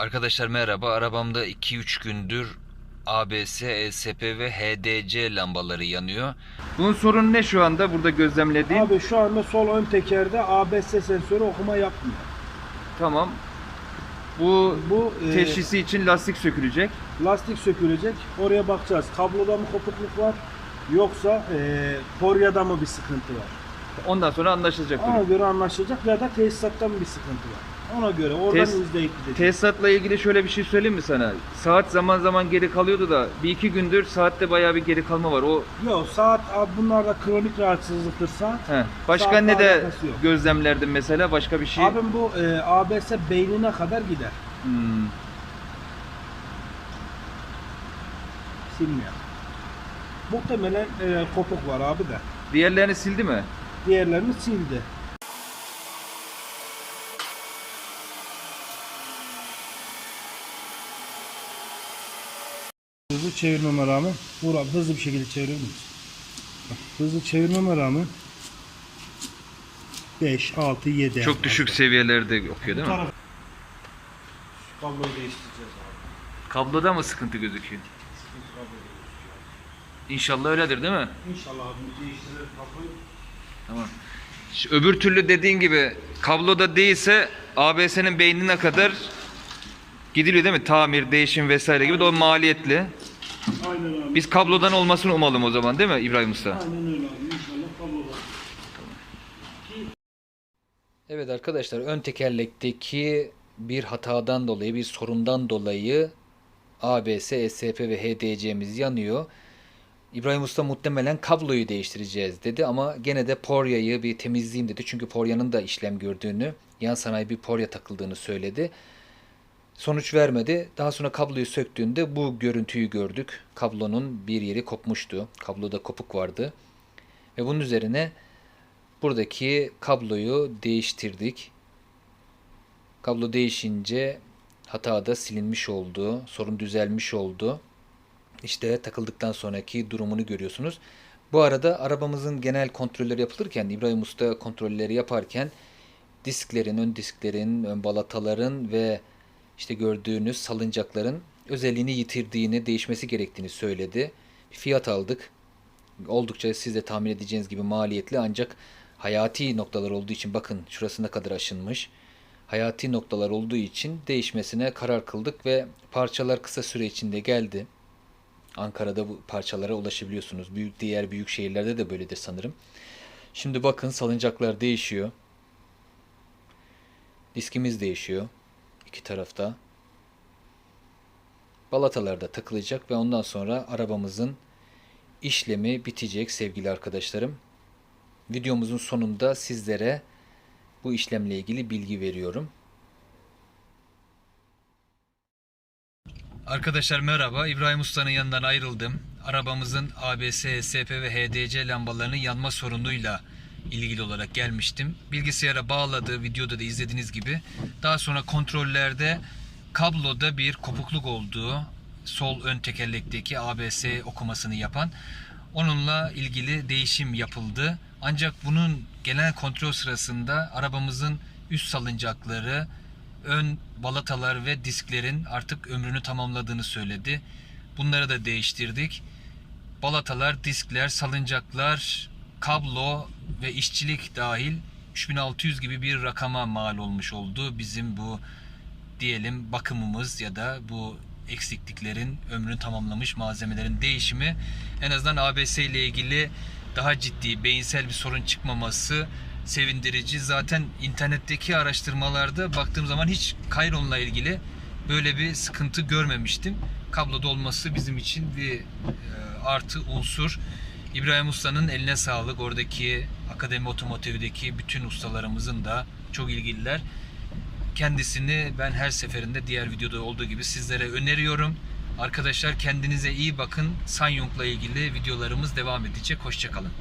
Arkadaşlar merhaba. Arabamda 2-3 gündür ABS, ESP ve HDC lambaları yanıyor. Bunun sorunu ne şu anda burada gözlemlediğim? Abi şu anda sol ön tekerde ABS sensörü okuma yapmıyor. Tamam. Bu Bu e, teşhisi için lastik sökülecek. lastik sökülecek. Oraya bakacağız. Kabloda mı kopukluk var yoksa e, poryada mı bir sıkıntı var? Ondan sonra anlaşılacak. Ona durum. göre anlaşılacak ya da tesisatta mı bir sıkıntı var? Ona göre oradan Tes- izleyip gideceğiz. Tesisatla ilgili şöyle bir şey söyleyeyim mi sana? Saat zaman zaman geri kalıyordu da bir iki gündür saatte bayağı bir geri kalma var. O Yok saat abi bunlar da kronik rahatsızlıktır saat. he. Başka Saatle ne de alakası yok. mesela başka bir şey? Abim bu e, ABS beynine kadar gider. Hmm. Silmiyor. Muhtemelen e, kopuk var abi de. Diğerlerini sildi mi? Diğerlerini sildi. Hızlı çevirmeme rağmen Uğur abi hızlı bir şekilde çevirir misin? Bak, Hızlı çevirmeme rağmen 5, 6, 7 Çok düşük seviyelerde okuyor değil mi? Şu kabloyu değiştireceğiz abi. Kabloda mı sıkıntı gözüküyor? İnşallah öyledir değil mi? İnşallah abi değiştirir kabloyu. Tamam. Şu öbür türlü dediğin gibi kabloda değilse ABS'nin beynine kadar gidiliyor değil mi? Tamir, değişim vesaire gibi de o maliyetli. Aynen abi. Biz kablodan olmasını umalım o zaman değil mi İbrahim Usta? Aynen öyle abi. İnşallah kabloda. Evet arkadaşlar ön tekerlekteki bir hatadan dolayı bir sorundan dolayı ABS, ESP ve HDC'miz yanıyor. İbrahim Usta muhtemelen kabloyu değiştireceğiz dedi ama gene de poryayı bir temizleyeyim dedi. Çünkü poryanın da işlem gördüğünü, yan sanayi bir porya takıldığını söyledi. Sonuç vermedi. Daha sonra kabloyu söktüğünde bu görüntüyü gördük. Kablonun bir yeri kopmuştu. Kabloda kopuk vardı. Ve bunun üzerine buradaki kabloyu değiştirdik. Kablo değişince hata da silinmiş oldu. Sorun düzelmiş oldu. İşte takıldıktan sonraki durumunu görüyorsunuz. Bu arada arabamızın genel kontrolleri yapılırken İbrahim Usta kontrolleri yaparken disklerin, ön disklerin, ön balataların ve işte gördüğünüz salıncakların özelliğini yitirdiğini, değişmesi gerektiğini söyledi. Fiyat aldık. Oldukça siz de tahmin edeceğiniz gibi maliyetli ancak hayati noktalar olduğu için bakın şurasına kadar aşınmış. Hayati noktalar olduğu için değişmesine karar kıldık ve parçalar kısa süre içinde geldi. Ankara'da bu parçalara ulaşabiliyorsunuz. Büyük diğer büyük şehirlerde de böyledir sanırım. Şimdi bakın salıncaklar değişiyor. Diskimiz değişiyor. İki tarafta. Balatalar da takılacak ve ondan sonra arabamızın işlemi bitecek sevgili arkadaşlarım. Videomuzun sonunda sizlere bu işlemle ilgili bilgi veriyorum. Arkadaşlar merhaba. İbrahim Usta'nın yanından ayrıldım. Arabamızın ABS, SP ve HDC lambalarının yanma sorunuyla ilgili olarak gelmiştim. Bilgisayara bağladı, videoda da izlediğiniz gibi. Daha sonra kontrollerde kabloda bir kopukluk olduğu, sol ön tekerlekteki ABS okumasını yapan onunla ilgili değişim yapıldı. Ancak bunun genel kontrol sırasında arabamızın üst salıncakları, ön balatalar ve disklerin artık ömrünü tamamladığını söyledi. Bunları da değiştirdik. Balatalar, diskler, salıncaklar, kablo ve işçilik dahil 3600 gibi bir rakama mal olmuş oldu. Bizim bu diyelim bakımımız ya da bu eksikliklerin ömrünü tamamlamış malzemelerin değişimi en azından ABS ile ilgili daha ciddi beyinsel bir sorun çıkmaması sevindirici. Zaten internetteki araştırmalarda baktığım zaman hiç Kayron'la ilgili böyle bir sıkıntı görmemiştim. Kabloda olması bizim için bir e, artı unsur. İbrahim Usta'nın eline sağlık. Oradaki Akademi Otomotiv'deki bütün ustalarımızın da çok ilgililer. Kendisini ben her seferinde diğer videoda olduğu gibi sizlere öneriyorum. Arkadaşlar kendinize iyi bakın. Sanyong'la ilgili videolarımız devam edecek. Hoşçakalın.